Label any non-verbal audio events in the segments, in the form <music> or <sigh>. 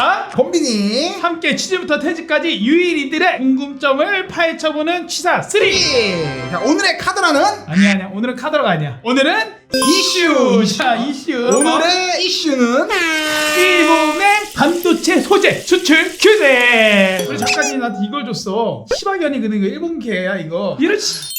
덕과 범빈이. 함께 취재부터 퇴직까지 유일인들의 궁금점을 파헤쳐보는 취사 3 자, 오늘의 카드라는? 아니야 아니야. 오늘은 카더라가 아니야. 오늘은 이슈. 자 이슈. 오늘의 이슈는? 일본의 반도체 소재 수출 규제. 우리 작가님 나한테 이걸 줬어. 시바견이 그는 거 일본계야 이거. 이런 씨.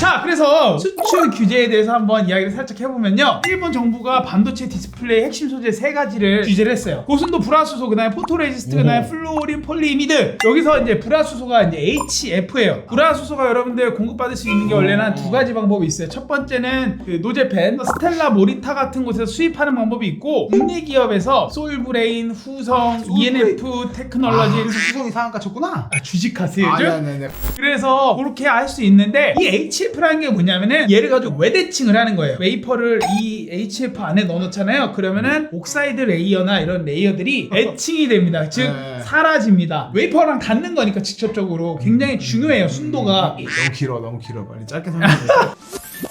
자 그래서 수출 규제에 대해서 한번 이야기를 살짝 해보면요. 일본 정부가 반도체 디스플레이 핵심 소재 세 가지를 규제를 했어요. 고순도 불화수소 그다음에 포토레지스트 그다음에 플루오린 폴리미드. 여기서 이제 불화수소가 이제 HF예요. 불화수소가 여러분들 공급받을 수 있는 게 원래는 한 두 가지 방법이 있어요. 첫 번째는 그 노제펜 스텔라 모리타 같은 곳에서 수입하는 방법이 있고 국내 기업에서 솔브레인 후성 ENF 테크놀로지 아, 수송이 상한가 쳤구나. 아, 주식하세요 요즘? 아, 네네네. 그래서 그렇게 할 수 있는데 이 HF라는 게 뭐냐면은 얘를 가지고 외대칭을 하는 거예요. 웨이퍼를 이 HF 안에 넣어놓잖아요. 그러면은 옥사이드 레이어나 이런 레이어들이 <laughs> 애칭이 됩니다. 즉 네. 사라집니다. 웨이퍼랑 닿는 거니까 직접적으로 굉장히 중요해요. 순도가. 너무 길어 너무 길어 빨리 짧게 설명해 <laughs>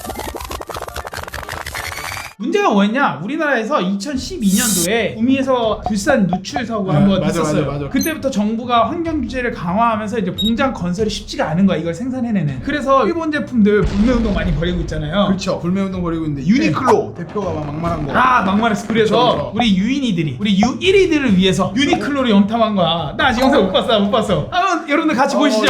문제가 뭐였냐? 우리나라에서 2012년도에 구미에서 불산 누출 사고가 네, 한번 맞아, 있었어요. 맞아, 맞아. 그때부터 정부가 환경 규제를 강화하면서 이제 공장 건설이 쉽지가 않은 거야. 이걸 생산해내는. 그래서 일본 제품들 불매 운동 많이 벌이고 있잖아요. 그렇죠 불매운동 벌이고 있는데 유니클로 대표가 막 막말한 거 아 막말했어 그래서 그쵸, 그쵸. 우리 유인이들이 우리 유1위들을 위해서 유니클로를 염탐한 거야 나 아직 영상 못 봤어 못 봤어 한번 여러분들 같이 어, 보시죠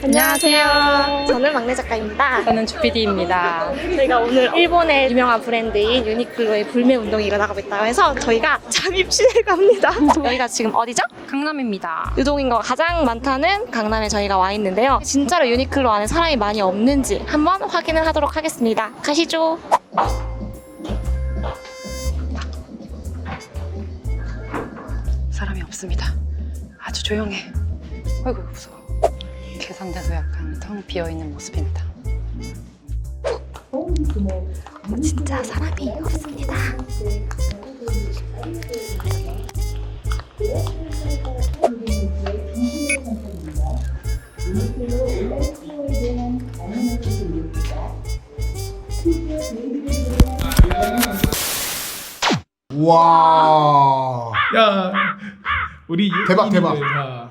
안녕하세요. 저는 막내 작가입니다. 저는 주피디입니다. 저희가 오늘 일본의 유명한 브랜드인 유니클로의 불매 운동이 일어나고 있다고 해서 저희가 잠입실에 갑니다. <laughs> 여기가 지금 어디죠? 강남입니다. 유동인거가 가장 많다는 강남에 저희가 와 있는데요. 진짜로 유니클로 안에 사람이 많이 없는지 한번 확인을 하도록 하겠습니다. 가시죠. 사람이 없습니다. 아주 조용해. 아이고 무서워. 계산돼서 약간 텅 비어 있는 모습입니다. 진짜 사람이 없습니다. 와 야 우리 대박, 대박. 자.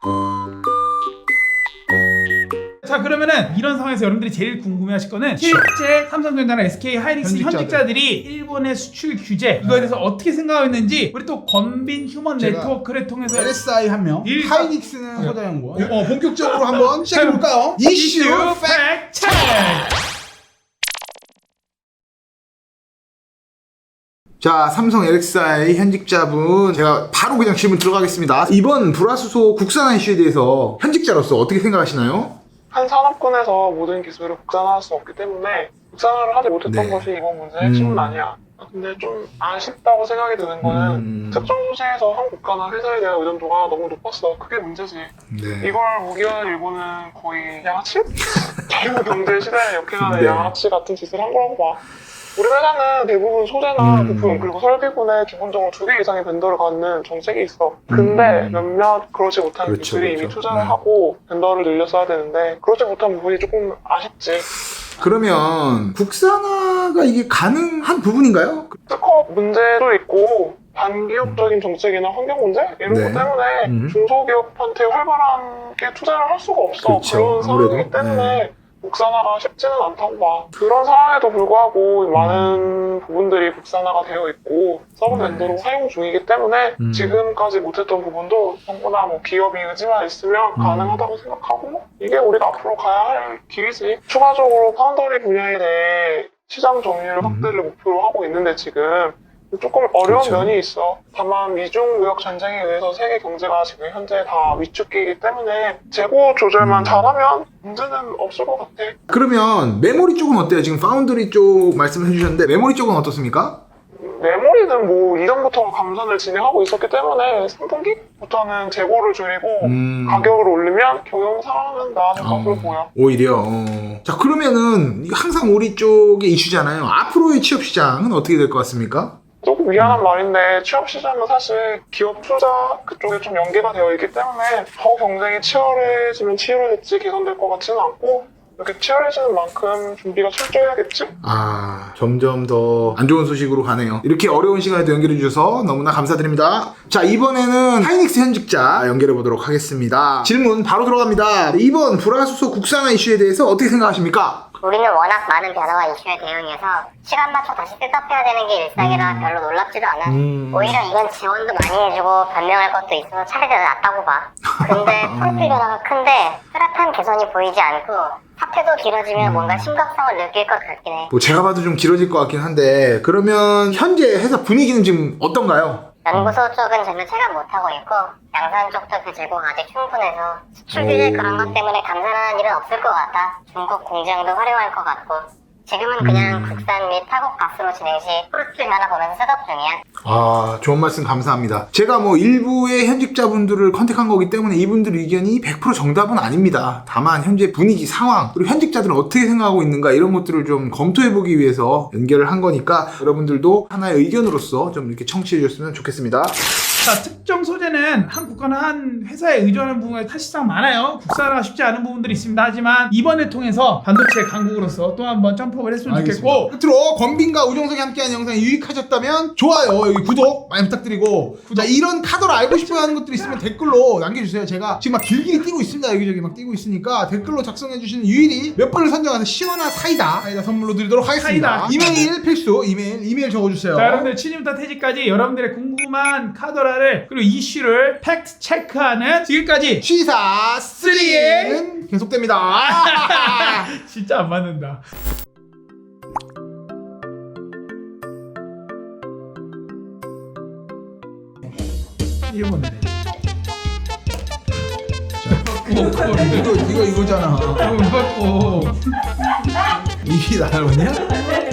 자 그러면은 이런 상황에서 여러분들이 제일 궁금해하실 거는 실제 삼성전자나 SK 하이닉스 현직자들. 현직자들이 일본의 수출 규제 이거에 대해서 어떻게 생각하고 있는지 우리 또 건빈 휴먼 제가 네트워크를 통해서 LSI 한 명 일가- 하이닉스는 서자연구원 어, 본격적으로 한번 시작해볼까요? 이슈 팩 팩트 자, 삼성 LXI 현직자분 제가 바로 그냥 질문 들어가겠습니다. 이번 불화수소 국산화 이슈에 대해서 현직자로서 어떻게 생각하시나요? 한 산업군에서 모든 기술을 국산화할 수 없기 때문에 국산화를 하지 못했던 네. 것이 이번 문제의 핵심은 음. 아니야. 근데 좀 아쉽다고 생각이 드는 거는 음. 특정 소재에서 한 국가나 회사에 대한 의존도가 너무 높았어. 그게 문제지. 네. 이걸 무기한 일본은 거의 양아치? <laughs> 자유 경제 시대에 역행하는 네. 양아치 같은 짓을 한 거라고 봐. 우리 회사는 대부분 소재나 음. 부품 그리고 설비군에 기본적으로 두 개 이상의 벤더를 갖는 정책이 있어. 근데 음. 몇몇 그러지 못한 그렇죠, 이미 그렇죠. 투자를 네. 하고 벤더를 늘렸어야 되는데 그러지 못한 부분이 조금 아쉽지. 그러면 국산화가 이게 가능한 부분인가요? 특허 문제도 있고 반기업적인 정책이나 환경 문제 이런 네. 것 때문에 음. 중소기업한테 활발하게 투자를 할 수가 없어. 그렇죠. 런 상황이기. 때문에 네. 국산화가 쉽지는 않다고 봐. 그런 상황에도 불구하고 많은 부분들이 국산화가 되어 있고 서브 음. 네. 벤더로 사용 중이기 때문에 음. 지금까지 못했던 부분도 정부나 뭐 기업이 의지만 있으면 음. 가능하다고 생각하고 이게 우리가 앞으로 가야 할 길이지. 추가적으로 파운더리 분야에 대해 시장 점유율 음. 확대를 목표로 하고 있는데 지금 조금 어려운 그렇죠. 면이 있어. 다만 미중 무역 전쟁에 의해서 세계 경제가 지금 현재 다 위축기이기 때문에 재고 조절만 음. 잘하면 문제는 없을 것 같아. 그러면 메모리 쪽은 어때요? 지금 파운드리 쪽 말씀해 주셨는데 메모리 쪽은 어떻습니까? 메모리는 뭐 이전부터 감산을 진행하고 있었기 때문에 3분기부터는 재고를 줄이고 음. 가격을 올리면 경영 상황은 나아질 것으로 어, 보여. 오히려 어. 자 그러면은 항상 우리 쪽의 이슈잖아요. 앞으로의 취업 시장은 어떻게 될 것 같습니까? 음. 미안한 말인데 취업 시장은 사실 기업 투자 그쪽에 좀 연계가 되어 있기 때문에 더 경쟁이 치열해지면 치열해질지 개선될 것 같지는 않고 이렇게 치열해지는 만큼 준비가 철저해야겠죠? 아, 점점 더 안 좋은 소식으로 가네요. 이렇게 어려운 시간에도 연결해 주셔서 너무나 감사드립니다. 자, 이번에는 하이닉스 현직자 연결해 보도록 하겠습니다. 질문 바로 들어갑니다. 이번 불화수소 국산화 이슈에 대해서 어떻게 생각하십니까? 우리는 워낙 많은 변화와 이슈에 대응해서 시간 맞춰 다시 셋업해야 되는 게 일상이라 별로 놀랍지도 않아. 음. 오히려 이건 지원도 많이 해주고 변명할 것도 있어서 차라리 더 낫다고 봐. 근데 <laughs> 프로필 변화가 큰데 뚜렷한 개선이 보이지 않고 사태도 길어지면 뭔가 심각성을 느낄 것 같긴 해. 뭐 제가 봐도 좀 길어질 것 같긴 한데 그러면 현재 회사 분위기는 지금 어떤가요? 연구소 쪽은 전혀 체감 못하고 있고 양산 쪽도 그 재고가 아직 충분해서 수출 규제 그런 것 때문에 감산하는 일은 없을 것 같아. 중국 공장도 활용할 것 같고 지금은 그냥 국산 및 타국 가스로 진행 시 프로필 변화 보면서 셋업 중이야. 아, 좋은 말씀 감사합니다. 제가 뭐 일부의 현직자분들을 컨택한 거기 때문에 이분들 의견이 100% 정답은 아닙니다. 다만 현재 분위기, 상황, 그리고 현직자들은 어떻게 생각하고 있는가 이런 것들을 좀 검토해보기 위해서 연결을 한 거니까 여러분들도 하나의 의견으로서 좀 이렇게 청취해 주셨으면 좋겠습니다. 자, 특정 소재는 한 국가나 한 회사에 의존하는 부분이 사실상 많아요. 국산화가 쉽지 않은 부분들이 있습니다. 하지만 이번을 통해서 반도체 강국으로서 또 한번 점프업을 했으면 좋겠고 끝으로 권빈과 우정석이 함께한 영상이 유익하셨다면 좋아요, 여기 구독 많이 부탁드리고 자, 이런 카더를 알고 싶어 하는 것들이 있으면 댓글로 남겨주세요. 제가 지금 막 길길이 뛰고 있습니다. 여기저기 막 뛰고 있으니까 댓글로 작성해주시는 유일이 몇 분을 선정해서 시원한 사이다, 사이다 선물로 드리도록 하겠습니다. 사이다. 이메일 필수, 이메일, 이메일 적어주세요. 자, 여러분들 취임부터 퇴직까지 여러분들의 궁 금한 카더라를 그리고 이슈를 팩트 체크하는 지금까지 시사 3는 계속됩니다. <laughs> 진짜 안 맞는다. 일본어네. 이거, 이거, 이거잖아. 이거 못 받고. 입이 날아오냐?